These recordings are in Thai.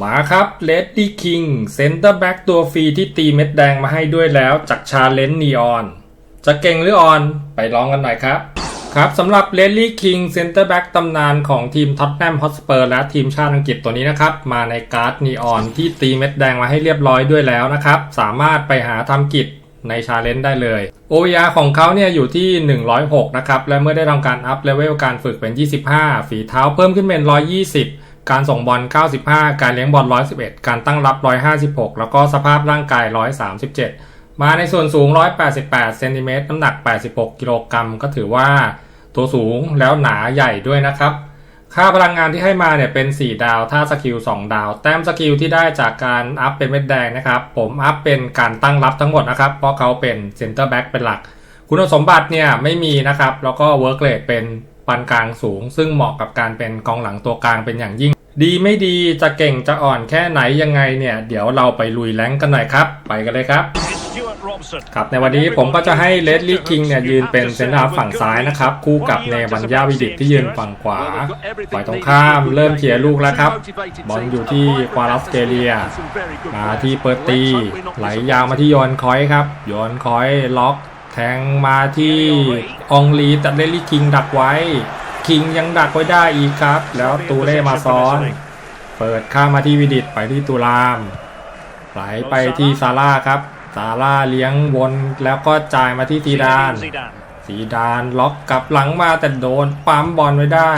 มาครับเลดดี้คิงเซนเตอร์แบ็กตัวฟรีที่ตีเม็ดแดงมาให้ด้วยแล้วจากชาเลนจ์นีออน จะเก่งหรือออน ไปลองกันหน่อยครับ ครับสำหรับเลดดี้คิงเซนเตอร์แบ็กตำนานของทีมท็อตแนมฮอตสเปอร์และทีมชาติอังกฤษตัวนี้นะครับ มาในการ์ดนีออนที่ตีเม็ดแดงมาให้เรียบร้อยด้วยแล้วนะครับ สามารถไปหาทำกิจในชาเลนจ์ได้เลย OVR ของเขาเนี่ยอยู่ที่ 106 นะครับ และเมื่อได้ทำการอัพเลเวลการฝึกเป็น 25 ฝีเท้าเพิ่มขึ้นเป็น 120 การส่งบอล 95 การเลี้ยงบอล 111 การตั้งรับ 156 แล้วก็สภาพร่างกาย 137 มาในส่วนสูง 188 เซนติเมตรน้ำหนัก 86 กิโลกรัมก็ถือว่าตัวสูงแล้วหนาใหญ่ด้วยนะครับ ค่าพลังงานที่ให้มาเนี่ยเป็น 4 ดาว ถ้าสกิล 2 ดาว แต้มสกิลที่ได้จากการอัพเป็นเม็ดแดงนะครับ ผมอัพเป็นการตั้งรับทั้งหมดนะครับ เพราะเขาเป็นเซนเตอร์แบ็กเป็นหลัก คุณสมบัติเนี่ยไม่มีนะครับ แล้วก็เวิร์กเรทเป็นปานกลางสูง ซึ่งเหมาะกับการเป็นกองหลังตัวกลางเป็นอย่างยิ่ง ดีไม่ดีจะเก่งจะอ่อนแค่ไหนยังไงเนี่ย เดี๋ยวเราไปลุยแรงกันหน่อยครับ ไปกันเลยครับครับในวันนี้ผมก็จะให้เลดลี่คิงเนี่ยยืนเป็นเซนเตอร์ฝั่งซ้ายนะครับ คู่กับเนวันยาวิดิตที่ยืนฝั่งขวาฝ่ายตรงข้ามเริ่มเขี่ยลูกแล้วครับบอลอยู่ที่ควาลัสเกเลีย มาที่เปิดตี ไหลยาวมาที่โยนคอยครับโยนคอยล็อก แทงมาที่องลีแต่เลดลี่คิงดักไว้ คิงยังดักไว้ได้อีกครับ แล้วตูเล่มาซ้อน เปิดข้ามาที่วิดิตไปที่ตุลามไหลไปที่ซาร่าครับซาร่าเลี้ยงวนแล้วก็จ่ายมาที่ซีดานซีดานล็อกกลับหลังมาแต่โดนปั๊มบอลไว้ได้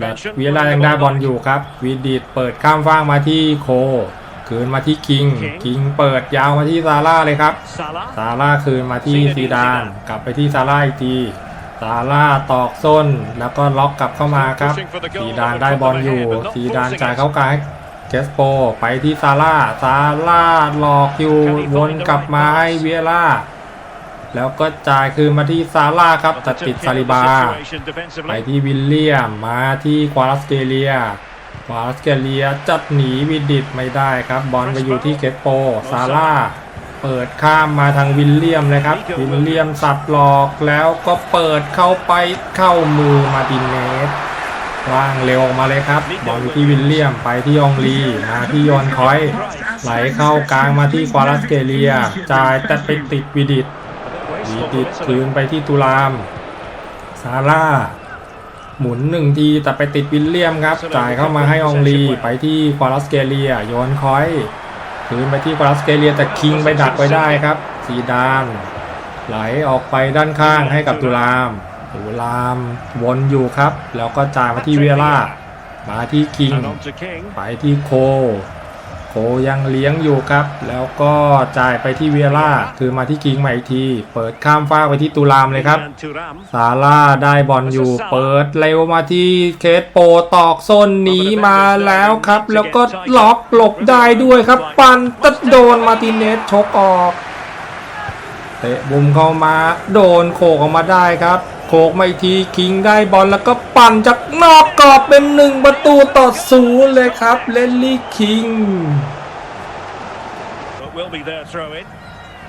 และเวียร่ายังได้บอลอยู่ครับ วิดิตเปิดข้ามฟางมาที่โค คืนมาที่คิง คิงเปิดยาวมาที่ซาร่าเลยครับ ซาร่าคืนมาที่ซีดาน กลับไปที่ซาร่าอีกที ซาร่าตอกส้นแล้วก็ล็อกกลับเข้ามาครับซีดานได้บอลอยู่ซีดานจ่ายเข้ากลางให้เกสโปไปที่ซาร่าซาร่าหลอกอยู่วนกลับมาให้เวียร่าแล้วก็จ่ายคืนมาที่ซาร่าครับแต่ติดซาลิบา ไปที่วิลเลียมมาที่ควาลัสเกเลียควาลัสเกเลียจัดหนีวิดิตไม่ได้ครับ บอลไปอยู่ที่เกสโปซาร่า เปิดข้ามมาทางวิลเลียมเลยครับ วิลเลียมสับหลอกแล้วก็เปิดเข้าไปเข้ามือมาตินเนสว่างเร็วออกมาเลยครับบอลที่วิลเลียมไปที่องลีมาที่ยอนคอย ไหลเข้ากลางมาที่ควาลัสเกเลียจ่ายแต่ไปติดวิดิตวิดิตคืนไปที่ตุลามซาร่าหมุนหนึ่งทีแต่ไปติดวิลเลียมครับ จ่ายเข้ามาให้องลีไปที่ควาลัสเกเลียโยนคอย คืนไปที่ควาลัสเกเลียแต่คิงไปดักไว้ได้ครับซีดานไหลออกไปด้านข้างให้กับตุลามตุลามวนอยู่ครับ แล้วก็จ่ายมาที่เวียร่ามาที่คิง ไปที่โค โคยังเลี้ยงอยู่ครับ แล้วก็จ่ายไปที่เวียร่าคือมาที่คิงใหม่อีกที เปิดข้ามฟากไปที่ตุลามเลยครับซาร่าได้บอลอยู่ เปิดเร็วมาที่เคสโปตอกส้นหนีมาแล้วครับ แล้วก็ล็อกหลบได้ด้วยครับ ปันตัดโดนมาติเนสชกออกเตะบุมเข้ามาโดนโขกออกมาได้ครับ โขกไม่ทีคิงได้บอลแล้วก็ปั่นจากนอกกรอบเป็นหนึ่งประตูต่อศูนย์เลยครับเลนลี่คิง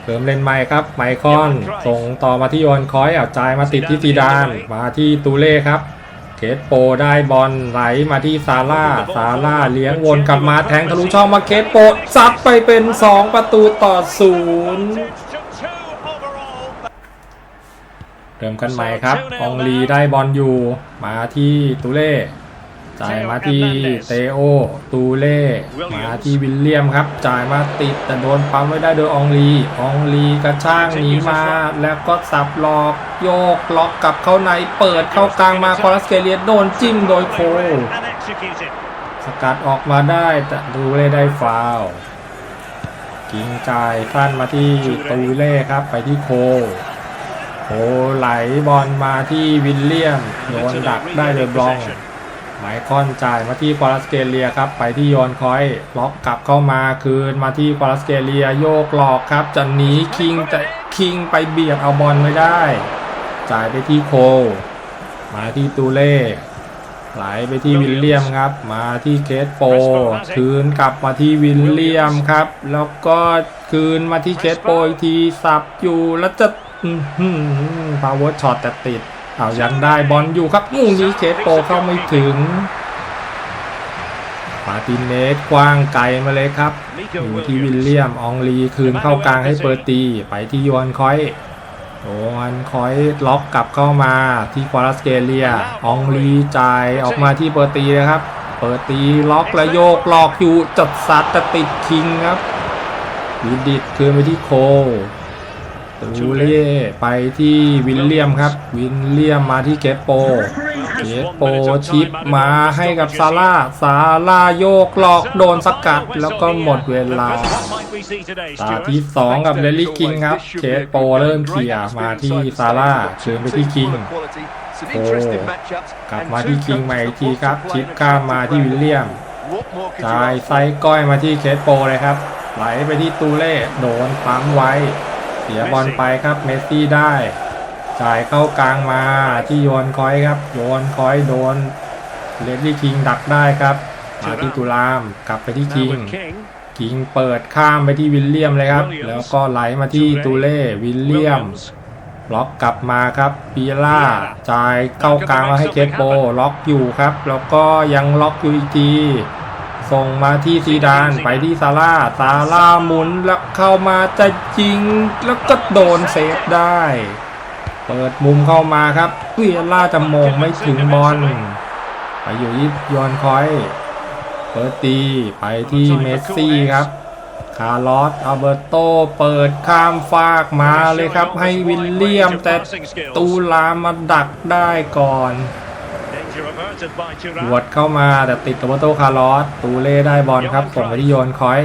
เติมเล่นใหม่ครับ ไมคอนส่งต่อมาที่โยนคอยเอาจ่ายมาติดที่ซีดานมาที่ตูเล่ครับเคสโปได้บอลไหลมาที่ซาร่าซาร่าเลี้ยงวนกลับมาแทงทะลุช่องมาเคสโปซัดไปเป็น 2 ประตูต่อศูนย์ เริ่มกันใหม่ครับองลีได้บอลอยู่ มาที่ตูเล่จ่ายมาที่เตโอ ตูเล่ มาที่วิลเลียมครับ จ่ายมาติดแต่โดนปั๊มไว้ได้โดยอองลีอองลีกระช่างหนีมา แล้วก็สับหลอกโยกล็อกกลับเข้าในเปิดเข้ากลางมาคอรัสเกเลียโดนจิ้มโดยโค สกัดออกมาได้แต่ตูเล่ได้ฟาวล์กิงจ่ายสั้นมาที่ตูเล่ครับไปที่โค โคไหลบอลมาที่วิลเลียมโดนดักได้โดยบลองไมคอนจ่ายมาที่ควาลัสเกเลียครับ ไปที่โยนคอยล็อกกลับเข้ามาคืนมาที่ควาลัสเกเลียโยกหลอกครับจะหนีคิงแต่คิงไปเบียดเอาบอลไม่ได้ จ่ายไปที่โค มาที่ตูเล่ไหลไปที่วิลเลียมครับ มาที่เคสโป คืนกลับมาที่วิลเลียมครับ แล้วก็คืนมาที่เคสโปอีกทีสับอยู่แล้วจะ พาวเวอร์ช็อตแต่ติดเอายังได้บอลอยู่ครับงูนี้เคสโปเข้าไม่ถึงพมาตินเนสกว้างไกลมาเลยครับอยู่ที่วิลเลียม อองลีคืนเข้ากลางให้เปิดตี ไปที่ยวนคอยโยนคอยล็อกกลับเข้ามาที่ควาลัสเกเลีย อองลีจ่ายออกมาที่เปิดตีนะครับ เปิดตีล็อกและโยกหลอกอยู่จัดซัดแต่ติดคิงครับวิดิตคืนไปที่โค ตูเล่ไปที่วิลเลียมครับ วิลเลียมมาที่เกตโป เกตโปชิปมาให้กับซาร่าซาร่าโยกหลอกโดนสกัดแล้วก็หมดเวลาตาที่2กับเดลลี่คิงครับ เกตโปเริ่มเคลียร์มาที่ซาร่าเชิญไปที่คิงโอ้กลับมาที่คิงใหม่อีกทีครับ ชิปข้ามมาที่วิลเลียมจ่ายไซก้อยมาที่เคสโปเลยครับ ไหลไปที่ตูเล่โดนปั๊มไว้ สียบอลไปครับเมสซี่ได้ จ่ายเข้ากลางมาที่โยนคอยครับ โยนคอยโดนเลดลี่คิงดักได้ครับมาที่ตุลามกลับไปที่คิงคิงเปิดข้ามไปที่วิลเลียมเลยครับ แล้วก็ไหลมาที่ตูเล่วิลเลียม ล็อกกลับมาครับปีล่าจ่ายเข้ากลางมาให้เกตโปล็อกอยู่ครับ แล้วก็ยังล็อกอยู่อีกที ส่งมาที่ซีดานไปที่ซาร่าซาร่าหมุนแล้วเข้ามาจะยิงแล้วก็โดนเซฟได้ เปิดมุมเข้ามาครับเวียล่าจะมงไม่ถึงบอลไปอยู่ที่ยอนคอยเปิดตีไปที่เมสซี่ครับคาร์ลอสอัลเบร์โตเปิดข้ามฟากมาเลยครับ ให้วิลเลียมแต่ตูลามมาดักได้ก่อน หวดเข้ามาแต่ติดตัวโตคาร์ลอสตูเล่ได้บอลครับส่งไปที่โยนคอย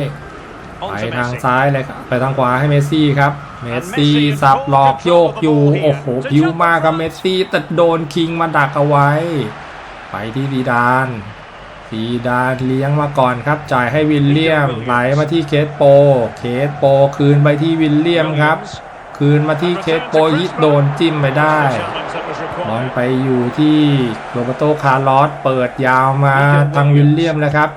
ไปทางซ้ายเลยครับไปทางขวาให้เมสซี่ครับ เมสซี่สับหลอกโยกอยู่ โอ้โหพิวมากครับเมสซี่แต่โดนคิงมาดักเอาไว้ ไปที่ดีดานซีดานเลี้ยงมาก่อนครับ จ่ายให้วิลเลียมไหลมาที่เคสโป เคสโปคืนไปที่วิลเลียมครับ คืนมาที่เคสโปยิโดนจิ้มไปได้บอลไปอยู่ที่โรเบโตคาร์ลอสเปิดยาวมาทางวิลเลียมแล้วครับ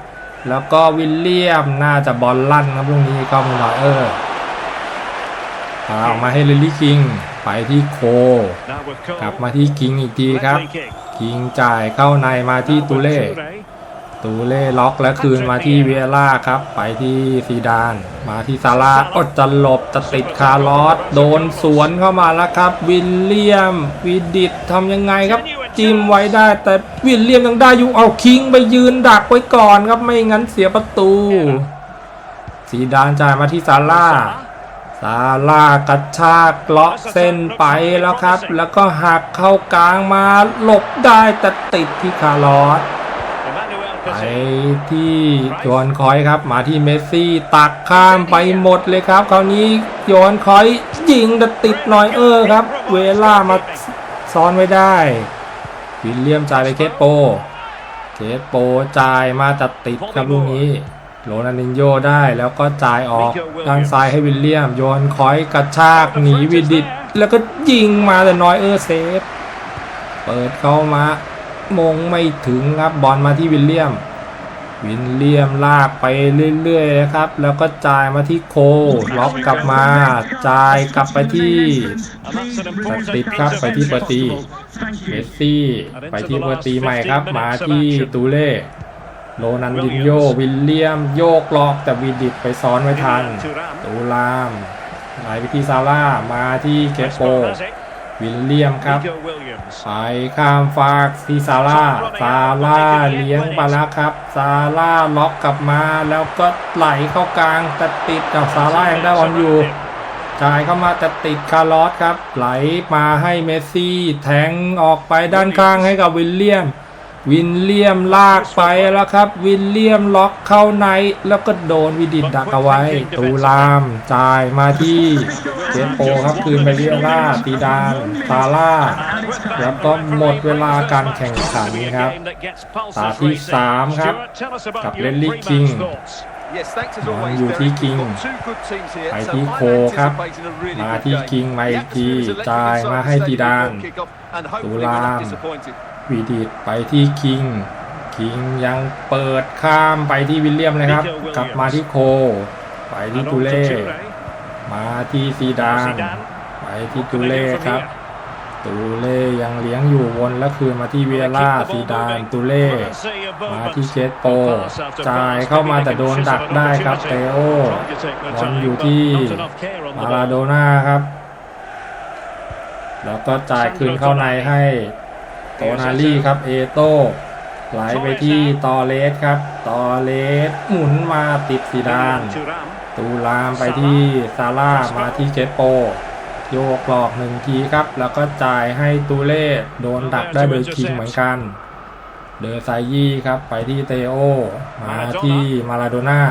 แล้วก็วิลเลียมน่าจะบอลลั่นครับลูกนี้ก็มีหน่อยเออพาออกมาให้ลิลลี่คิง ไปที่โค กลับมาที่คิงอีกทีครับ คิงจ่ายเข้าในมาที่ตูเล่ ตูเล่ล็อกและคืนมาที่เวียร่าครับ ไปที่ซีดาน มาที่ซาร่าอดจะหลบจะติดคาร์ลอสโดนสวนเข้ามาแล้วครับ วิลเลียมวิดิตทำยังไงครับ จิ้มไว้ได้ แต่วิลเลียมยังได้อยู่เอาคิงไปยืนดักไว้ก่อนครับไม่งั้นเสียประตูซีดานจ่ายมาที่ซาร่าซาร่ากระชากเลาะเส้นไปแล้วครับ แล้วก็หักเข้ากลางมาหลบได้แต่ติดที่คาร์ลอส ไปที่โยนคอยครับ มาที่เมสซี่ตักข้ามไปหมดเลยครับ คราวนี้โยนคอยยิงแต่ติดหน่อยเออครับ เวล่ามาซ้อนไว้ได้วิลเลียมจ่ายไปเคสโป เคสโปจ่ายมาแต่ติดครับลูกนี้โรนัลดินโยได้แล้วก็จ่ายออกด้านซ้ายให้วิลเลียม โยนคอยกระชากหนีวิดิตแล้วก็ยิงมาแต่น้อยเออเซฟ เปิดเข้ามา มงไม่ถึงครับบอลมาที่วิลเลียม วิลเลียมลากไปเรื่อยๆนะครับ แล้วก็จ่ายมาที่โคล็อกกลับมาจ่ายกลับไปที่ติดครับไปที่ปตีเมสซี่ไปที่ปตีใหม่ครับ มาที่ตูเล่โรนันดินโยวิลเลียม โยกล็อกแต่วีดิตไปซ้อนไว้ทันตูลามไหลไปที่ซาร่ามาที่เคสโป วิลเลียมครับไปข้ามฟากซีซาร่าซาร่าเลี้ยงไปแล้วครับ ซาร่าล็อกกลับมาแล้วก็ไหลเข้ากลางแต่ติดกับซาร่ายังได้บอลอยู่จ่ายเข้ามาแต่ติดคาร์ลอสครับ ไหลมาให้เมสซี่ แทงออกไปด้านข้างให้กับวิลเลียม วิลเลียมลากไปแล้วครับ วิลเลียมล็อกเข้าในแล้วก็โดนวิดิตดักเอาไว้ ตูลามจ่ายมาที่ เจนโปครับคืนไปเรียล่าตีดานซาร่า แล้วก็หมดเวลาการแข่งขันครับตาที่สามครับ กับ Leslie King ยังอยู่ที่คิงไปไปที่ที่โคโคคครัรับบมามาที่ที่คิคิงงมามาอีอีกกทีทีจ่าจ่ายยมามาให้ให้ตีตีดาดานนตุตุลาลามมวีดิตไปที่คิง คิงยังเปิดข้ามไปที่วิลเลียมเลยครับ กลับมาที่โค ไปที่ตูเล่ มาที่ซีดานไปที่ตูเล่ครับ ตูเล่ยังเลี้ยงอยู่วนแล้วคืนมาที่เวียร่าซีดานตูเล่มาที่เชสโปจ่ายเข้ามาแต่โดนดักได้ครับเตโอบอลอยู่ที่มาลาโดน่าครับ แล้วก็จ่ายคืนเข้าในให้โตนาลี่ครับเอโต้ ไหลไปที่ตอเลสครับ ตอเลสหมุนมาติดซีดาน ตูลามไปที่ซาร่ามาที่เจโป โยกหลอกหนึ่งทีครับ แล้วก็จ่ายให้ตูเล่โดนดักได้โดยคิงเหมือนกัน เดอไซยี่ครับไปที่เตโอ มาที่มาลาโดน่า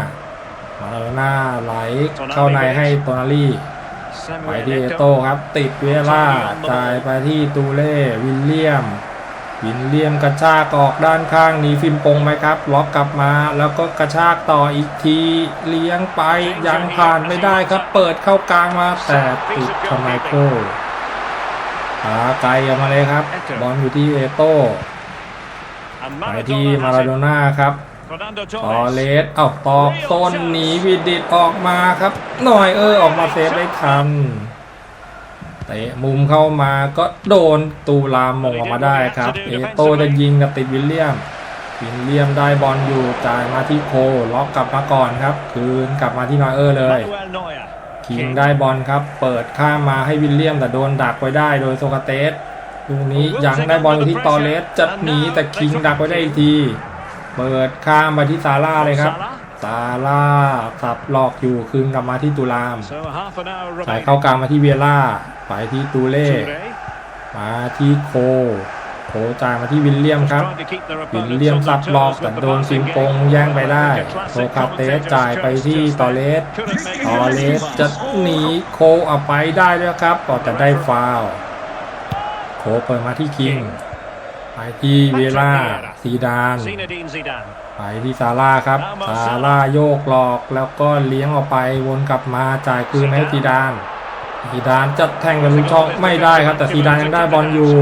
มาลาโดน่าไหลเข้าในให้โตนาลี่ไปที่เอโต้ครับ ติดเวล่าจ่ายไปที่ตูเล่วิลเลียม วินเลียมกระชากออกด้านข้างหนีฟิล์มปงไหมครับล็อกกลับมาแล้วก็กระชากต่ออีกทีเลี้ยงไปยังผ่านไม่ได้ครับ เปิดเข้ากลางมาแต่ติดคาไมโครขาไกลออกมาเลยครับ บอลอยู่ที่เอโต้ไปที่มาราโดน่าครับตอเลสเอาตอกต้นหนีวิดิตออกมาครับ หน่อยเออออกมาเซฟได้ทัน เตะมุมเข้ามาก็โดนตูลามมงออกมาได้ครับเอโต้จะยิงกับติดวิลเลียมวิลเลียมได้บอลอยู่จ่ายมาที่โคล็อกกลับมาก่อนครับ คืนกลับมาที่นอยเออร์เลยคิงได้บอลครับ เปิดข้ามมาให้วิลเลียมแต่โดนดักไว้ได้โดยโซคาเตสลูกนี้ยังได้บอลอยู่ที่ตอเลสจะหนีแต่คิงดักไว้ได้อีกที เปิดข้ามมาที่ซาร่าเลยครับ ซาร่าสับหลอกอยู่คืนกลับมาที่ตูลามสายเข้ากลางมาที่เวียร่าไปที่ตูเล่มาที่โค โคจ่ายมาที่วิลเลียมครับ วิลเลียมสับหลอกแต่โดนซิมปงแย่งไปได้โซคาเตสจ่ายไปที่ตอเลสตอเลสจะหนีโคเอาไปได้แล้วครับก็จะได้ฟาวล์โคเปิดมาที่คิงไปที่เวล่าซีดาน ไปที่ซาร่าครับซาร่าโยกหลอกแล้วก็เลี้ยงออกไปวนกลับมาจ่ายคืนให้ซีดานซีดานจะแทงกับลูกช่องไม่ได้ครับ แต่ซีดานยังได้บอลอยู่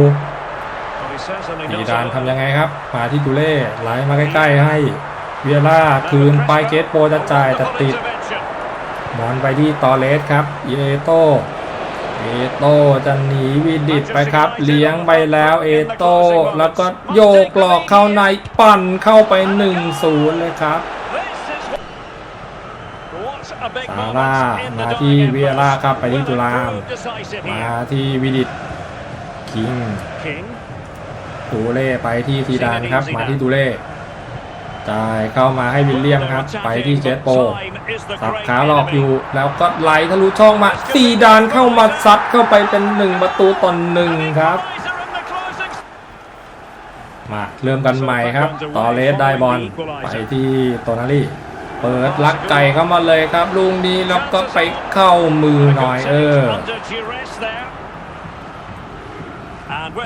ซีดานทำยังไงครับ มาที่ตูเล่ไหลมาใกล้ๆให้เวียร่าคืนไปเกตโปจะจ่ายแต่ติดบอลไปที่ตอเลสครับเอโต้ เอโต้จะหนีวิดิตไปครับ เลี้ยงไปแล้วเอโต้แล้วก็โยกหลอกเข้าในปั่นเข้าไป 1-0 เลยครับซาร่ามาที่เวียร่าครับไปที่ตุลามมาที่วิดิตคิงตูเล่ไปที่ซีดานครับ มาที่ตูเล่ จ่ายเข้ามาให้วิลเลียมครับ ไปที่เจสโปสับขาหลอกอยู่ แล้วก็ไหลทะลุช่องมาซีดานเข้ามาซัดเข้าไปเป็นหนึ่งประตูต่อหนึ่งครับ มาเริ่มกันใหม่ครับ ต่อเลสได้บอลไปที่โตนาลี่เปิดลักไก่เข้ามาเลยครับลูกนี้แล้วก็ไปเข้ามือหน่อยเออ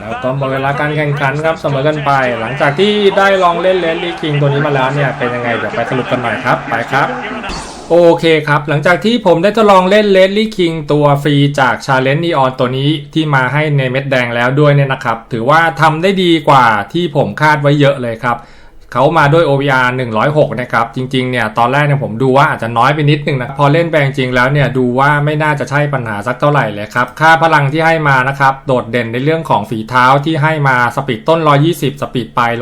แล้วก็หมดเวลาการแข่งขันครับเสมอกันไป หลังจากที่ได้ลองเล่นเลนลี่คิงตัวนี้มาแล้วเนี่ยเป็นยังไงเดี๋ยวไปสรุปกันหน่อยครับไปครับโอเคครับ หลังจากที่ผมได้ทดลองเล่นเลนลี่คิงตัวฟรีจากชาเลนจ์นีออนตัวนี้ที่มาให้ในเม็ดแดงแล้วด้วยเนี่ยนะครับ ถือว่าทำได้ดีกว่าที่ผมคาดไว้เยอะเลยครับ เขามาด้วย OVR 106 นะครับ จริงๆ เนี่ย ตอนแรกเนี่ยผมดูว่าอาจจะน้อยไปนิดนึงนะ พอเล่นแปลงจริงแล้วเนี่ย ดูว่าไม่น่าจะใช่ปัญหาสักเท่าไหร่เลยครับ ค่าพลังที่ให้มานะครับ โดดเด่นในเรื่องของฝีเท้าที่ให้มาสปีดต้น 120 สปีดปลาย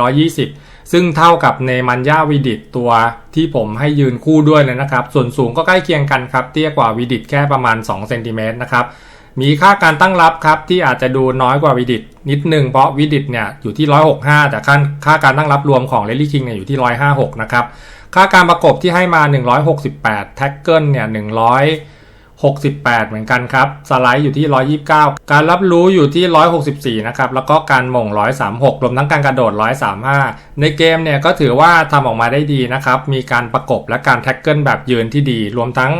120 ซึ่งเท่ากับเนมันย่าวีดิตตัวที่ผมให้ยืนคู่ด้วยเลยนะครับ ส่วนสูงก็ใกล้เคียงกันครับ เตี้ยกว่าวีดิตแค่ประมาณ2เซนติเมตรนะครับ มีค่าการตั้งรับครับที่อาจจะดูน้อยกว่าวิดิตนิดนึงเพราะวิดิตเนี่ยอยู่ที่ 165 แต่ค่าค่าการตั้งรับรวมของเลลี่คิงเนี่ยอยู่ที่ 156 นะครับ ค่าการประกบที่ให้มา 168 แท็กเกิลเนี่ย168 เหมือนกันครับ สไลด์อยู่ที่ 129 การรับรู้อยู่ที่ 164 นะครับ แล้วก็การหม่ง 136 รวมทั้งการกระโดด 135 ในเกมเนี่ยก็ถือว่าทำออกมาได้ดีนะครับ มีการประกบและการแท็กเกิลแบบยืนที่ดี รวมทั้ง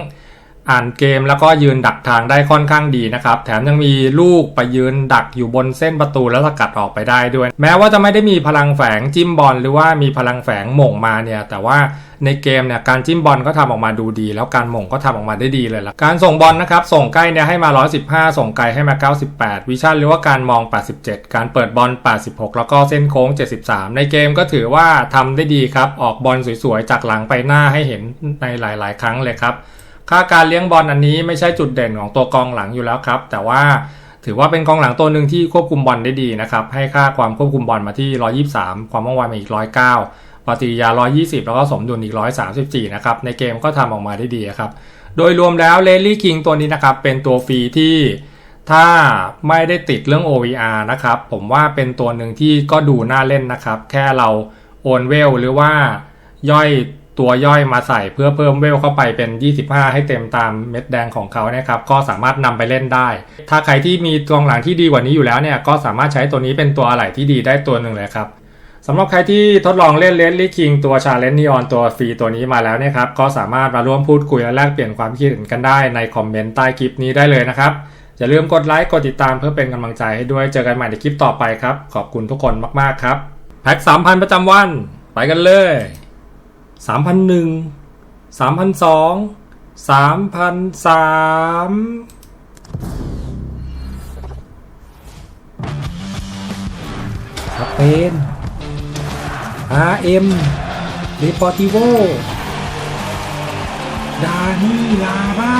อ่านเกมแล้วก็ยืนดักทางได้ค่อนข้างดีนะครับ แถมยังมีลูกไปยืนดักอยู่บนเส้นประตูแล้วสกัดออกไปได้ด้วย แม้ว่าจะไม่ได้มีพลังแฝงจิ้มบอลหรือว่ามีพลังแฝงหม่งมาเนี่ย แต่ว่าในเกมเนี่ยการจิ้มบอลก็ทำออกมาดูดี แล้วการหม่งก็ทำออกมาได้ดีเลยละการส่งบอลนะครับ ส่งใกล้เนี่ยให้มา 115 ส่งไกลให้มา 98 วิชั่นหรือว่าการมอง 87 การเปิดบอล 86 แล้วก็เส้นโค้ง 73 ในเกมก็ถือว่าทำได้ดีครับออกบอลสวยๆจากหลังไปหน้าให้เห็นในหลาย ๆ ครั้งเลยครับ ค่าการเลี้ยงบอลอันนี้ไม่ใช่จุดเด่นของตัวกองหลังอยู่แล้วครับ แต่ว่าถือว่าเป็นกองหลังตัวหนึ่งที่ควบคุมบอลได้ดีนะครับ ให้ค่าความควบคุมบอลมาที่ 123 ความว่องไวมาอีก 109ปฏิกิริยา 120 แล้วก็สมดุลอีก 134 นะครับ ในเกมก็ทำออกมาได้ดีครับ โดยรวมแล้วเลลี่คิงตัวนี้นะครับ เป็นตัวฟรีที่ถ้าไม่ได้ติดเรื่อง OVR นะครับ ผมว่าเป็นตัวหนึ่งที่ก็ดูน่าเล่นนะครับ แค่เราโอนเวลหรือว่าย่อย ตัวย่อยมาใส่เพื่อเพิ่มเวลเข้าไปเป็น 25 ให้เต็มตามเม็ดแดงของเขานะครับก็สามารถนำไปเล่นได้ ถ้าใครที่มีกองหลังที่ดีกว่านี้อยู่แล้วเนี่ยก็สามารถใช้ตัวนี้เป็นตัวอะไหล่ที่ดีได้ตัวหนึ่งเลยครับสำหรับใครที่ทดลองเล่นเลนลี่คิงตัวชาเลนจ์นีออนตัวฟรีตัวนี้มาแล้วเนี่ยครับก็สามารถมาร่วมพูดคุยและแลกเปลี่ยนความคิดเห็นกันได้ในคอมเมนต์ใต้คลิปนี้ได้เลยนะครับอย่าลืมกดไลค์กดติดตามเพื่อเป็นกำลังใจให้ด้วยเจอกันใหม่ในคลิปต่อไปครับขอบคุณทุกคนมากๆครับแพ็ก3,000ประจำวัน ไปกันเลย 3,001 3,002 3,003สเปน RM เดปอร์ติโว ดานี่ลาบ้า